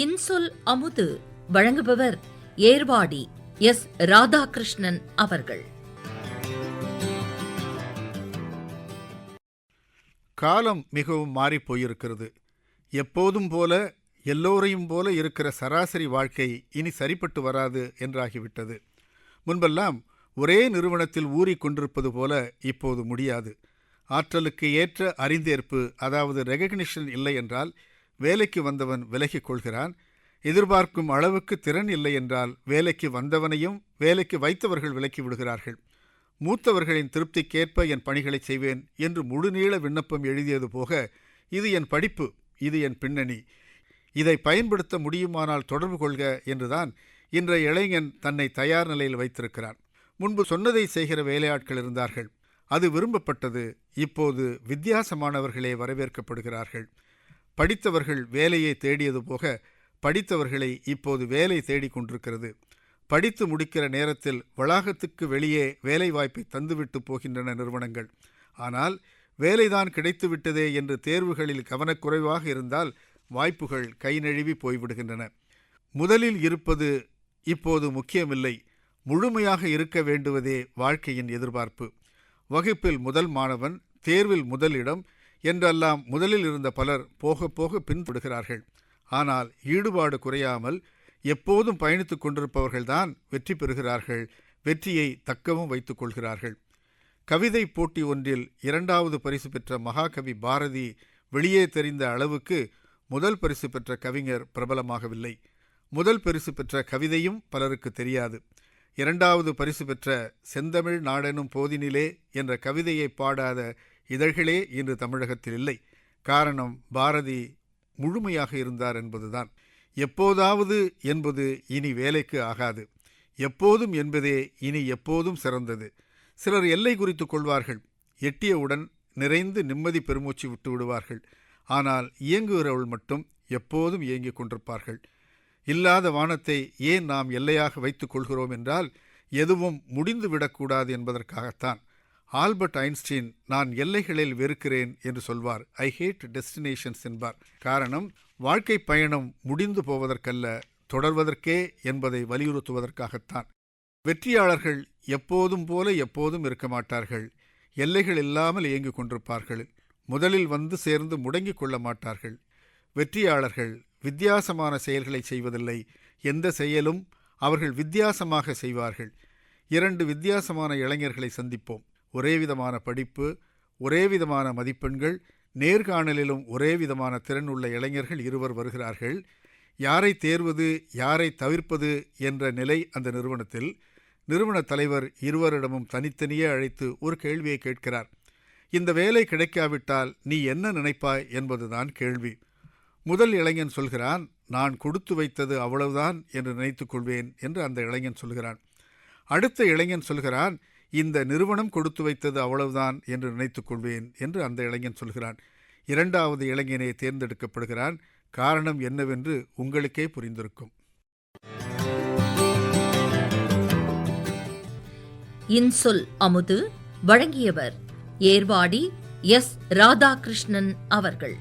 இன்சொல் அமுது வழங்குபவர் ஏர்வாடி எஸ் ராதாகிருஷ்ணன் அவர்கள். காலம் மிகவும் மாறிப்போயிருக்கிறது எப்போதும் போல எல்லோரையும் போல இருக்கிற சராசரி வாழ்க்கை இனி சரிப்பட்டு வராது என்றாகிவிட்டது. முன்பெல்லாம் ஒரே நிறுவனத்தில் ஊறிக் கொண்டிருப்பது போல இப்போது முடியாது. ஆற்றலுக்கு ஏற்ற அறிந்தேற்பு அதாவது ரெகக்னிஷன் இல்லை என்றால் வேலைக்கு வந்தவன் விலகிக் கொள்கிறான். எதிர்பார்க்கும் அளவுக்கு திறன் இல்லை என்றால் வேலைக்கு வந்தவனையும் வேலைக்கு வைத்தவர்கள் விலக்கி விடுகிறார்கள். மூத்தவர்களின் திருப்திக்கேற்ப என் பணிகளை செய்வேன் என்று முழுநீள விண்ணப்பம் எழுதியது போக இது என் படிப்பு இது என் பின்னணி. இதை பயன்படுத்த முடியுமானால் தொடர்பு கொள்க என்றுதான் இன்றைய இளைஞன் தன்னை தயார் நிலையில் வைத்திருக்கிறான். முன்பு சொன்னதை செய்கிற வேலையாட்கள் இருந்தார்கள். அது விரும்பப்பட்டது இப்போது வித்தியாசமானவர்களே வரவேற்கப்படுகிறார்கள். படித்தவர்கள் வேலையை தேடியது போக படித்தவர்களை இப்போது வேலை தேடிக் கொண்டிருக்கிறது. படித்து முடிக்கிற நேரத்தில் வளாகத்துக்கு வெளியே வேலைவாய்ப்பை தந்துவிட்டு போகின்றன நிறுவனங்கள். ஆனால் வேலைதான் கிடைத்துவிட்டதே என்று தேர்வுகளில் கவனக்குறைவாக இருந்தால் வாய்ப்புகள் கை நழுவி போய்விடுகின்றன. முதலில் இருப்பது இப்போது முக்கியமில்லை. முழுமையாக இருக்க வேண்டுவதே வாழ்க்கையின் எதிர்பார்ப்பு. வகுப்பில் முதல் மாணவன் தேர்வில் முதலிடம் என்றெல்லாம் முதலில் இருந்த பலர் போக போக பின்தொடுகிறார்கள் ஆனால் ஈடுபாடு குறையாமல் எப்போதும் பயணித்துக் கொண்டிருப்பவர்கள்தான் வெற்றி பெறுகிறார்கள் வெற்றியை தக்கவும் வைத்துக் கொள்கிறார்கள். கவிதை போட்டி ஒன்றில் இரண்டாவது பரிசு பெற்ற மகாகவி பாரதி வெளியே தெரிந்த அளவுக்கு முதல் பரிசு பெற்ற கவிஞர் பிரபலமாகவில்லை. முதல் பரிசு பெற்ற கவிதையும் பலருக்கு தெரியாது. இரண்டாவது பரிசு பெற்ற செந்தமிழ் நாடெனும் போதினிலே என்ற கவிதையை பாடாத இதழ்களே இன்று தமிழகத்தில் இல்லை. காரணம் பாரதி முழுமையாக இருந்தார் என்பதுதான். எப்போதாவது என்பது இனி வேலைக்கு ஆகாது. எப்போதும் என்பதே இனி எப்போதும் சிறந்தது. சிலர் எல்லை குறித்து கொள்வார்கள். எட்டியவுடன் நிறைந்து நிம்மதி பெருமூச்சு விட்டு விடுவார்கள். ஆனால் இயங்குகிறவள் மட்டும் எப்போதும் இயங்கிக் கொண்டிருப்பார்கள். இல்லாத வானத்தை ஏன் நாம் எல்லையாக வைத்துக் கொள்கிறோம் என்றால் எதுவும் முடிந்து விடக்கூடாது என்பதற்காகத்தான். ஆல்பர்ட் ஐன்ஸ்டீன் நான் எல்லைகளில் வெறுக்கிறேன் என்று சொல்வார். ஐ ஹேட் டெஸ்டினேஷன்ஸ் என்பார். காரணம் வாழ்க்கை பயணம் முடிந்து போவதற்கல்ல தொடர்வதற்கே என்பதை வலியுறுத்துவதற்காகத்தான். வெற்றியாளர்கள் எப்போதும் போல எப்போதும் இருக்க மாட்டார்கள். எல்லைகள் இல்லாமல் இயங்கிக் கொண்டிருப்பார்கள். முதலில் வந்து சேர்ந்து முடங்கிக் கொள்ள மாட்டார்கள். வெற்றியாளர்கள் வித்தியாசமான செயல்களை செய்வதில்லை. எந்த செயலும் அவர்கள் வித்தியாசமாக செய்வார்கள். இரண்டு வித்தியாசமான இளைஞர்களை சந்திப்போம். ஒரே விதமான படிப்பு ஒரே விதமான மதிப்பெண்கள் நேர்காணலிலும் ஒரே விதமான திறன் உள்ள இளைஞர்கள் இருவர் வருகிறார்கள். யாரை தேர்வது யாரை தவிர்ப்பது என்ற நிலை அந்த நிறுவனத்தில். நிறுவன தலைவர் இருவரிடமும் தனித்தனியே அழைத்து ஒரு கேள்வியை கேட்கிறார். இந்த வேலை கிடைக்காவிட்டால் நீ என்ன நினைப்பாய் என்பதுதான் கேள்வி. முதல் இளைஞன் சொல்கிறான் நான் கொடுத்து வைத்தது அவ்வளவுதான் என்று நினைத்துக்கொள்வேன் என்று அந்த இளைஞன் சொல்கிறான். அடுத்த இளைஞன் சொல்கிறான் இந்த நிறுவனம் கொடுத்து வைத்தது அவ்வளவுதான் என்று நினைத்து கொள்வேன் என்று அந்த இளைஞன் சொல்கிறான். இரண்டாவது இளைஞனே தேர்ந்தெடுக்கப்படுகிறான். காரணம் என்னவென்று உங்களுக்கே புரிந்திருக்கும். இன்சொல் அமுது வழங்கியவர் ஏர்வாடி எஸ் ராதாகிருஷ்ணன் அவர்கள்.